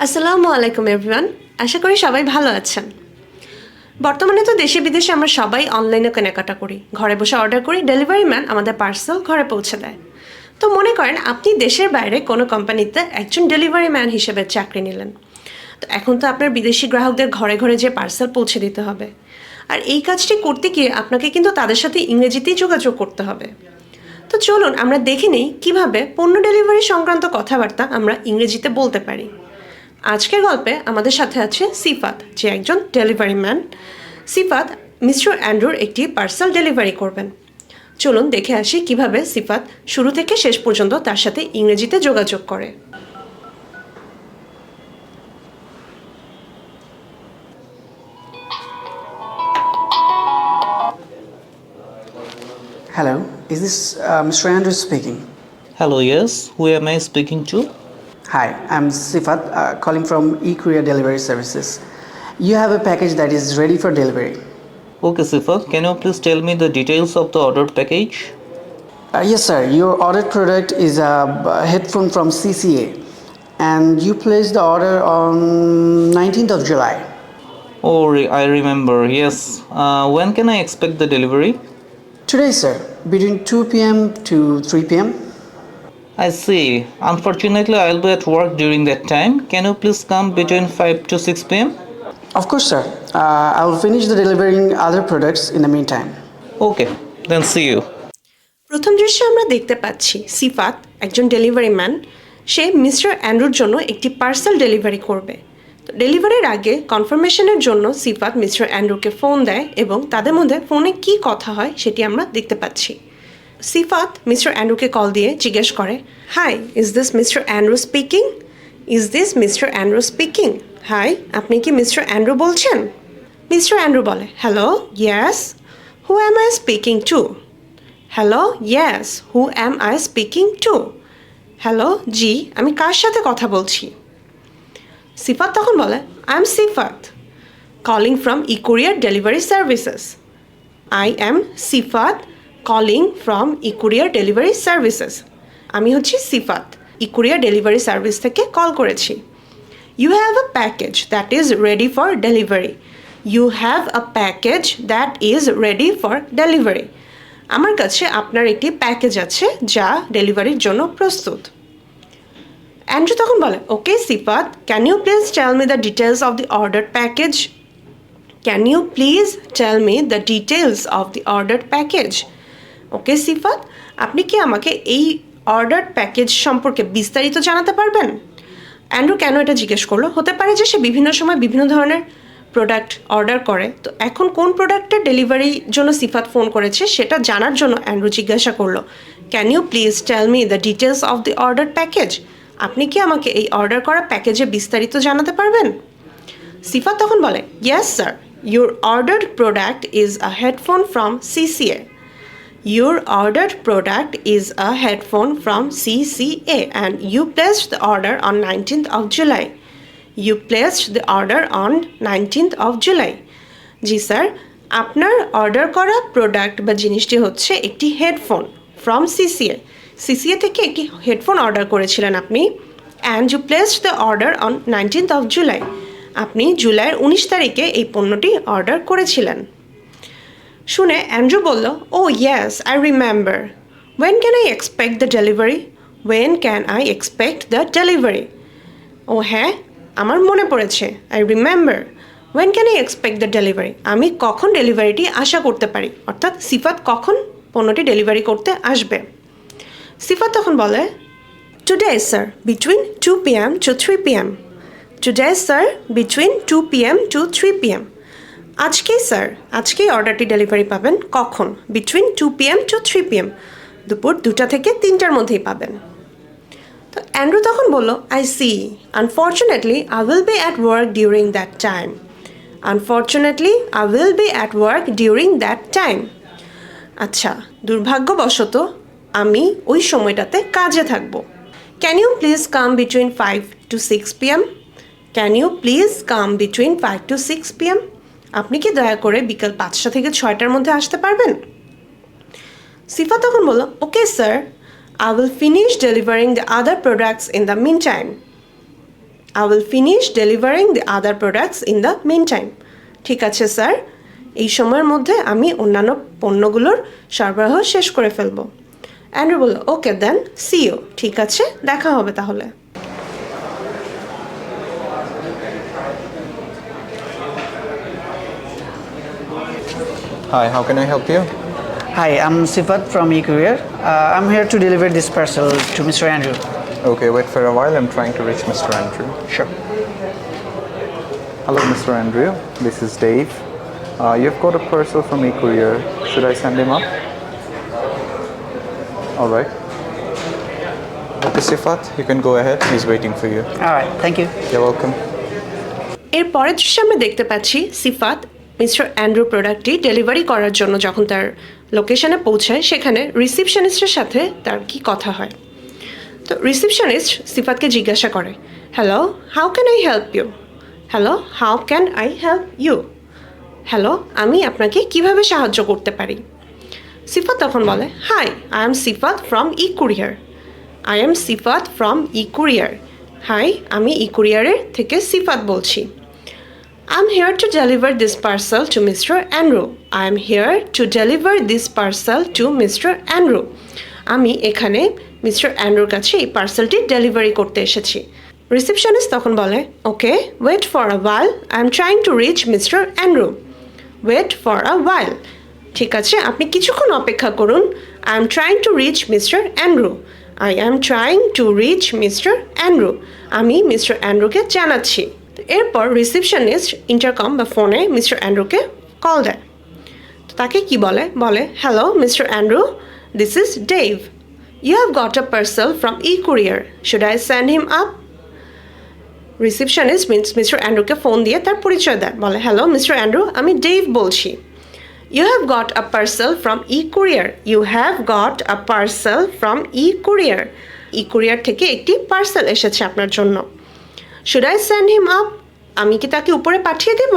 আসসালামু আলাইকুম এভরিওয়ান আশা করি সবাই ভালো আছেন। বর্তমানে তো দেশে বিদেশে আমরা সবাই অনলাইনে কেনাকাটা করি। ঘরে বসে অর্ডার করি ডেলিভারি ম্যান আমাদের পার্সেল ঘরে পৌঁছে দেয়। তো মনে করেন, আপনি দেশের বাইরে কোনো কোম্পানিতে একজন ডেলিভারি ম্যান হিসেবে চাকরি নিলেন। তো এখন তো আপনার বিদেশি গ্রাহকদের ঘরে ঘরে যে পার্সেল পৌঁছে দিতে হবে। আর এই কাজটি করতে গিয়ে আপনাকে কিন্তু তাদের সাথে ইংরেজিতেই যোগাযোগ করতে হবে। তো চলুন আমরা দেখে নিই কীভাবে পণ্য ডেলিভারি সংক্রান্ত কথাবার্তা আমরা ইংরেজিতে বলতে পারি। আজকের গল্পে আমাদের সাথে আছে সিফাত যে একজন ডেলিভারি ম্যান সিফাত মিস্টার অ্যান্ড্রুর একটি পার্সেল ডেলিভারি করবেন চলুন দেখে আসি কীভাবে সিফাত শুরু থেকে শেষ পর্যন্ত তার সাথে ইংরেজিতে যোগাযোগ করে Hello, is this uh, Mr. Andrew speaking? Hello, yes. Who am I speaking to? Hi, I'm Sifat uh, calling from eCourier Delivery Services. You have a package that is ready for delivery. Okay, Sifa, can you please tell me the details of the ordered package? Uh, yes, sir. Your ordered product is a headphone from CCA, and you placed the order on 19th of July. Oh, I remember. Yes. Uh, when can I expect the delivery? Today, sir, between 2 p.m. to 3 p.m. I see. Unfortunately, I'll be at work during that time. Can you please come between 5 to 6 pm? Of course, sir. Uh, I will finish the delivering other products in the meantime. Okay, then see you. প্রথম দৃশ্যে আমরা দেখতে পাচ্ছি সিফাত একজন delivery man সে mister অ্যান্ড্রুর জন্য একটি পার্সেল ডেলিভারি করবে তো ডেলিভারির আগে কনফার্মেশনের জন্য সিফাত মিস্টার অ্যান্ড্রুকে ফোন দেয় এবং তাদের মধ্যে ফোনে কী কথা হয় সেটি আমরা দেখতে পাচ্ছি সিফাত, মিস্টার অ্যান্ড্রুকে কল দিয়ে জিজ্ঞেস করে, hi is this mister Andrew speaking is this mister Andrew speaking hi আপনি কি মিস্টার অ্যান্ড্রু বলছেন? মিস্টার অ্যান্ড্রু বলে hello yes who am I speaking to hello yes who am I speaking to hello জি, আমি কার সাথে কথা বলছি? সিফাত তখন বলে I am Sifat calling from E courier delivery services I am Sifat calling from E courier delivery services আমি হচ্ছি Sifat E courier delivery service থেকে কল করেছি। You have a package that is ready for delivery you have a package that is ready for delivery আমার কাছে আপনার একটি package আছে যা ডেলিভারির জন্য প্রস্তুত। অ্যান্ড্রু তখন বলে okay Sifat can you please tell me the details of the order package can you please tell me the details of the order package okay, Sifat? আপনি কি আমাকে এই অর্ডার প্যাকেজ সম্পর্কে বিস্তারিত জানাতে পারবেন? অ্যান্ড্রু কেন এটা জিজ্ঞেস করল? হতে পারে যে সে বিভিন্ন সময় বিভিন্ন ধরনের প্রোডাক্ট অর্ডার করে। তো এখন কোন প্রোডাক্টের ডেলিভারির জন্য সিফাত ফোন করেছে সেটা জানার জন্য অ্যান্ড্রু জিজ্ঞাসা করল। Can you please tell me the details of the order package আপনি কি আমাকে এই অর্ডার করা প্যাকেজে বিস্তারিত জানাতে পারবেন? সিফাত তখন বলে yes sir your ordered product is a headphone from CCA Your ordered product is a headphone from CCA and you placed the order on 19th of July. You placed the order on 19th of July. জি sir, আপনার order করা product বা জিনিসটি হচ্ছে একটি headphone from CCA CCA থেকে একটি headphone order করেছিলেন আপনি and you placed the order on nineteenth of July আপনি জুলাইয়ের উনিশ তারিখে এই পণ্যটি অর্ডার করেছিলেন শুনে অ্যান্ড্রু বলল ও yes I remember when can I expect the delivery when can I expect the delivery ও হ্যাঁ আমার মনে পড়েছে I remember when can I expect the delivery আমি কখন ডেলিভারিটি আশা করতে পারি? অর্থাৎ সিফাত কখন পণ্যটি ডেলিভারি করতে আসবে? সিফাত তখন বলে today sir between two P M to three P M today sir between two P M to three P M আজকেই, স্যার, আজকেই অর্ডারটি ডেলিভারি পাবেন কখন? Between two P M to three P M দুপুর দুটা থেকে তিনটার মধ্যেই পাবেন। তো অ্যান্ড্রু তখন বলল I see unfortunately I will be at work during that time unfortunately I will be at work during that time আচ্ছা দুর্ভাগ্যবশত আমি ওই সময়টাতে কাজে থাকব। Can you please come between five to six P M can you please come between five to six P M আপনি কি দয়া করে বিকাল পাঁচটা থেকে ছয়টার মধ্যে আসতে পারবেন? সিফা তখন বলল okay sir I will finish delivering the other products in the meantime I will finish delivering the other products in the meantime ঠিক আছে স্যার এই সময়ের মধ্যে আমি অন্যান্য পণ্যগুলোর সরবরাহ শেষ করে ফেলব। অ্যান্ড্রু বলল ওকে দেন সিও ঠিক আছে, দেখা হবে তাহলে। Hi, how can I help you? Hi, I'm Sifat from eCourier. Uh, I'm here to deliver this parcel to Mr. Andrew. Okay, wait for a while. I'm trying to reach Mr. Andrew. Sure. Hello, Mr. Andrew. This is Dave. Uh, you've got a parcel from eCourier. Should I send him up? All right. Okay, Sifat, you can go ahead. He's waiting for you. All right, thank you. You're welcome. এর পরের দৃশ্যে আমরা দেখতে পাচ্ছি Sifat mister Andrew প্রোডাক্টটি delivery করার জন্য যখন তার লোকেশনে পৌঁছায়, সেখানে রিসিপশনিস্টের সাথে তার কি কথা হয়। তো রিসিপশনিস্ট সিফাতকে জিজ্ঞাসা করে hello how can I help you hello how can I help you hello আমি আপনাকে কীভাবে সাহায্য করতে পারি? সিফাত তখন বলে hi I am Sifat from E courier I am Sifat from E courier hi আমি ই কুরিয়ারের থেকে সিফাত বলছি। I'm here to deliver this parcel to Mr. Andrew. I'm here to deliver this parcel to Mr. Andrew. আমি এখানে mister অ্যান্ড্রুর কাছে এই পার্সেলটি delivery করতে এসেছি রিসেপশনিস্ট তখন বলে okay wait for a while I am trying to reach mister Andrew wait for a while ঠিক আছে, আপনি কিছুক্ষণ অপেক্ষা করুন I am trying to reach mister Andrew I am trying to reach mister Andrew আমি mister অ্যান্ড্রুকে জানাচ্ছি এরপর রিসেপশনিস্ট ইন্টারকম বা ফোনে মিস্টার অ্যান্ড্রুকে কল দেয়। তো তাকে কি বলে? বলে hello mister Andrew this is Dave you have got a parcel from E courier should I send him up receptionist means mister অ্যান্ড্রুকে phone দিয়ে তার পরিচয় দেয়। বলে হ্যালো মিস্টার অ্যান্ড্রু আমি ডেভ বলছি। You have got a parcel from E courier you have got a parcel from E courier E courier থেকে একটি parcel এসেছে আপনার জন্য। Should I send him up আমি কি তাকে উপরে পাঠিয়ে দেব?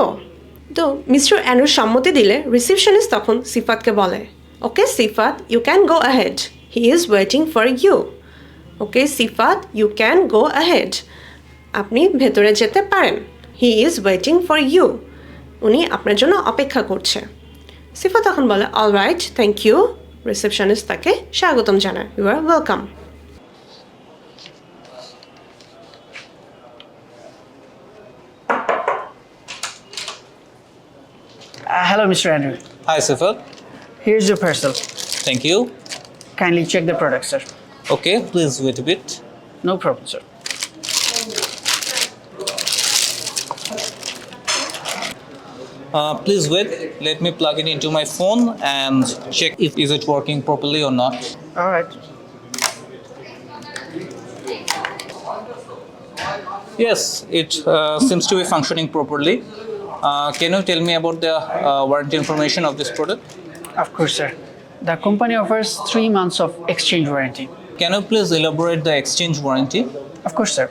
তো মিস্টার অ্যান্ড্রু সম্মতি দিলে রিসিপশনিস্ট তখন সিফাতকে বলে, okay Sifat you can go ahead he is waiting for you okay Sifat you can go ahead আপনি ভেতরে যেতে পারেন। He is waiting for you উনি আপনার জন্য অপেক্ষা করছে। সিফা তখন বলে all right thank you receptionist তাকে স্বাগতম জানায়। You are welcome hello, Mr. Andrew. Hi, Sifat. Here's your parcel. Thank you. Kindly check the product, sir. Okay, please wait a bit. No problem, sir. Uh, please wait. Let me plug it into my phone and check if is it working properly or not. All right. Yes, it uh, seems to be functioning properly. Uh, can you tell me about the uh, warranty information of this product? Of course, sir. The company offers three months of exchange warranty. Can you please elaborate the exchange warranty? Of course, sir.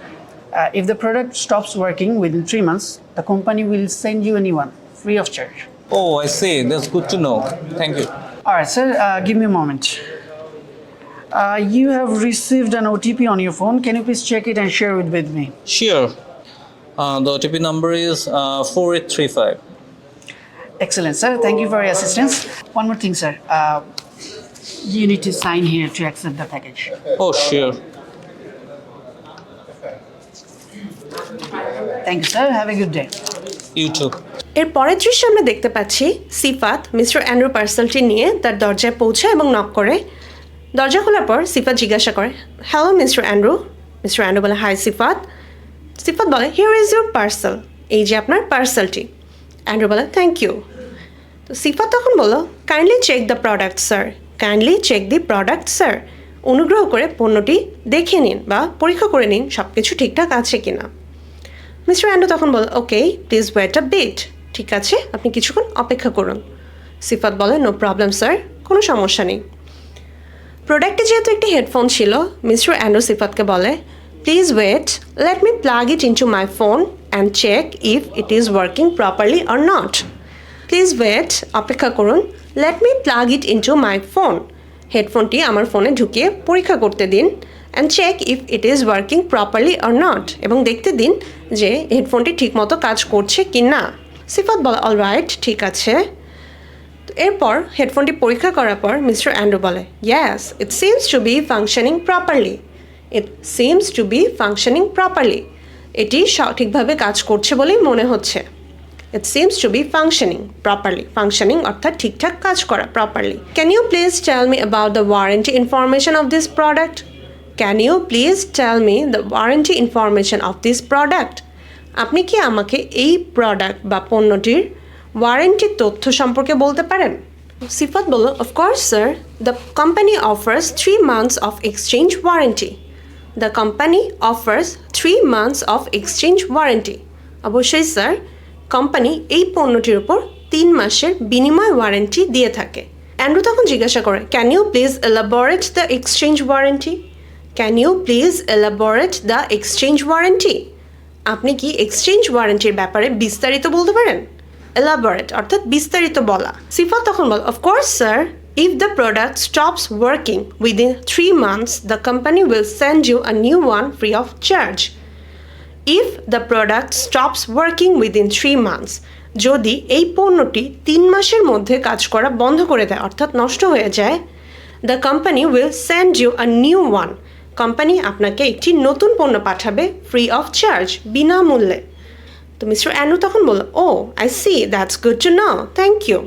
Uh, if the product stops working within three months, the company will send you a new one free of charge. Oh, I see. That's good to know. Thank you. All right, sir. Uh, give me a moment. Uh, you have received an OTP on your phone. Can you please check it and share it with me? Sure. Uh, the OTP number is uh, 4835. Excellent, sir. Thank you for your assistance. One more thing, sir. Uh, you need to sign here to accept the package. Oh, sure. Thank you, sir. Have a good day. You too. এর পরের দৃশ্যে আমরা দেখতে পাচ্ছি Sifat mister Andrew পার্সেলটি নিয়ে তার দরজায় পৌঁছায় এবং নক করে দরজা খোলার পর সিফাত জিজ্ঞাসা করে hello mister Andrew mister Andrew বলে হাই সিফাত সিফাত বলে হিয়ার ইজ ইউর পার্সেল এই যে আপনার পার্সেলটি অ্যান্ড্রু বলে থ্যাংক ইউ তো সিফাত তখন বলো kindly check the product sir kindly check the product sir অনুগ্রহ করে পণ্যটি দেখে নিন বা পরীক্ষা করে নিন সব কিছু ঠিকঠাক আছে কি না মিস্টার অ্যান্ড্রু তখন বল okay please wait a bit ঠিক আছে, আপনি কিছুক্ষণ অপেক্ষা করুন। সিফাত বলে নো প্রবলেম স্যার কোনো সমস্যা নেই। প্রোডাক্টে যেহেতু একটি হেডফোন ছিল, মিস্টার অ্যান্ড্রু সিফাতকে বলে please wait let me plug it into my phone and check if it is working properly or not please wait অপেক্ষা করুন let me plug it into my phone হেডফোনটি আমার ফোনে ঢুকিয়ে পরীক্ষা করতে দিন and check if it is working properly or not এবং দেখতে দিন যে হেডফোনটি ঠিকমতো কাজ করছে কি না সিফাত বলে অল রাইট ঠিক আছে এরপর হেডফোনটি পরীক্ষা করার পর মিস্টার অ্যান্ড্রু বলে yes it seems to be functioning properly it seems to be functioning properly এটি সঠিকভাবে কাজ করছে বলেই মনে হচ্ছে। It seems to be functioning properly functioning অর্থাৎ ঠিকঠাক কাজ করা properly can you please tell me about the warranty information of this product can you please tell me the warranty information of this product আপনি কি আমাকে এই product বা পণ্যটির ওয়ারেন্টির তথ্য সম্পর্কে বলতে পারেন? সিফাত বলল of course sir the company offers three months of exchange warranty the company offers three months of exchange warranty অবশ্যই, স্যার কোম্পানি এই পণ্যটির উপর তিন মাসের বিনিময় ওয়ারেন্টি দিয়ে থাকে। অ্যান্ড্রু তখন জিজ্ঞাসা করে can you please elaborate the exchange warranty can you please elaborate the exchange warranty আপনি কি এক্সচেঞ্জ ওয়ারেন্টির ব্যাপারে বিস্তারিত বলতে পারেন? এলাবোরেট অর্থাৎ বিস্তারিত বলা। সিফা তখন বল of course sir if the product stops working within three months the company will send you a new one free of charge if the product stops working within three months যদি এই পণ্যটি তিন মাসের মধ্যে কাজ করা বন্ধ করে দেয়, অর্থাৎ নষ্ট হয়ে যায় the company will send you a new one company আপনাকে একটি নতুন পণ্য পাঠাবে ফ্রি অফ চার্জ বিনামূল্যে। তো মিস্টার অ্যানু তখন বলল ও I see that's good to know thank you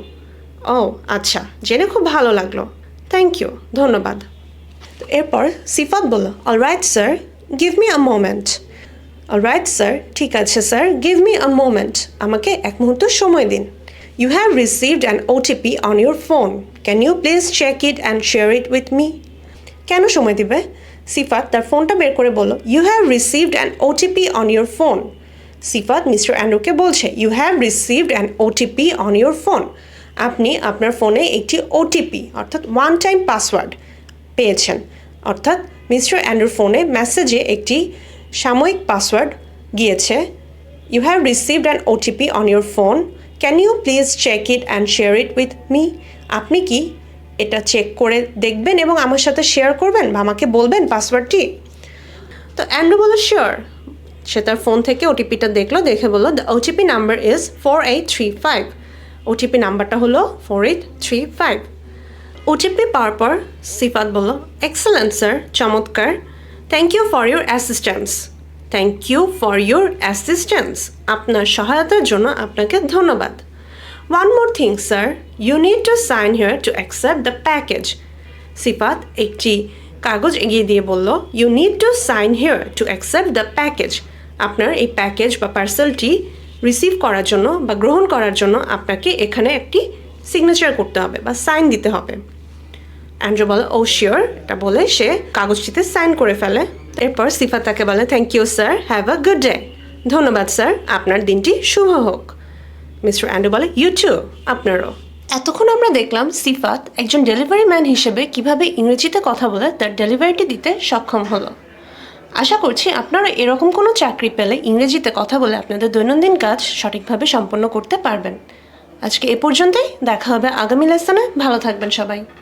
ও আচ্ছা। জেনে খুব ভালো লাগল। থ্যাংক ইউ ধন্যবাদ। এরপর সিফাত বলল all right sir give me a moment all right sir ঠিক আছে sir give me a moment আমাকে এক মুহূর্ত সময় দিন। You have received an OTP on your phone can you please check it and share it with me কেন সময় দিবে? সিফাত তার ফোনটা বের করে বলল you have received an OTP on your phone Sifat mister অ্যান্ড্রুকে বলছে you have received an OTP on your phone আপনি আপনার ফোনে একটি ওটিপি অর্থাৎ ওয়ান টাইম পাসওয়ার্ড পেয়েছেন। অর্থাৎ মিস্টার অ্যান্ড্রুর ফোনে মেসেজে একটি সাময়িক পাসওয়ার্ড গিয়েছে। You have received an OTP on your phone can you please check it and share it with me আপনি কি এটা চেক করে দেখবেন এবং আমার সাথে শেয়ার করবেন বা আমাকে বলবেন পাসওয়ার্ডটি তো অ্যান্ড্রু বলল শিওর সে তার ফোন থেকে ওটিপিটা দেখল, দেখে বলল the OTP number is four eight three five OTP নাম্বারটা হলো four eight three five OTP পাওয়ার পর সিফাত বলল এক্সেলেন্ট স্যার চমৎকার। Thank you for your assistance thank you for your assistance আপনার সহায়তার জন্য আপনাকে ধন্যবাদ। One more thing sir you need to sign here to accept the package Sifat একটি কাগজ এগিয়ে দিয়ে বলল you need to sign here to accept the package আপনার এই প্যাকেজ বা পার্সেলটি রিসিভ করার জন্য বা গ্রহণ করার জন্য আপনাকে এখানে একটি সিগনেচার করতে হবে বা সাইন দিতে হবে। অ্যান্ড্রু বলে ও শিওর এটা বলে সে কাগজটিতে সাইন করে ফেলে। এরপর সিফাত তাকে বলে thank you sir have a good day ধন্যবাদ স্যার আপনার দিনটি শুভ হোক। মিস্টার অ্যান্ড্রু বলে ইউ টু আপনারও। এতক্ষণ আমরা দেখলাম সিফাত একজন ডেলিভারি ম্যান হিসেবে কীভাবে ইংরেজিতে কথা বলে তার ডেলিভারিটি দিতে সক্ষম হলো। আশা করছি আপনারা এরকম কোনো চাকরি পেলে ইংরেজিতে কথা বলে আপনাদের দৈনন্দিন কাজ সঠিকভাবে সম্পন্ন করতে পারবেন। আজকে এ পর্যন্তই, দেখা হবে আগামী লেসনে ভালো থাকবেন সবাই।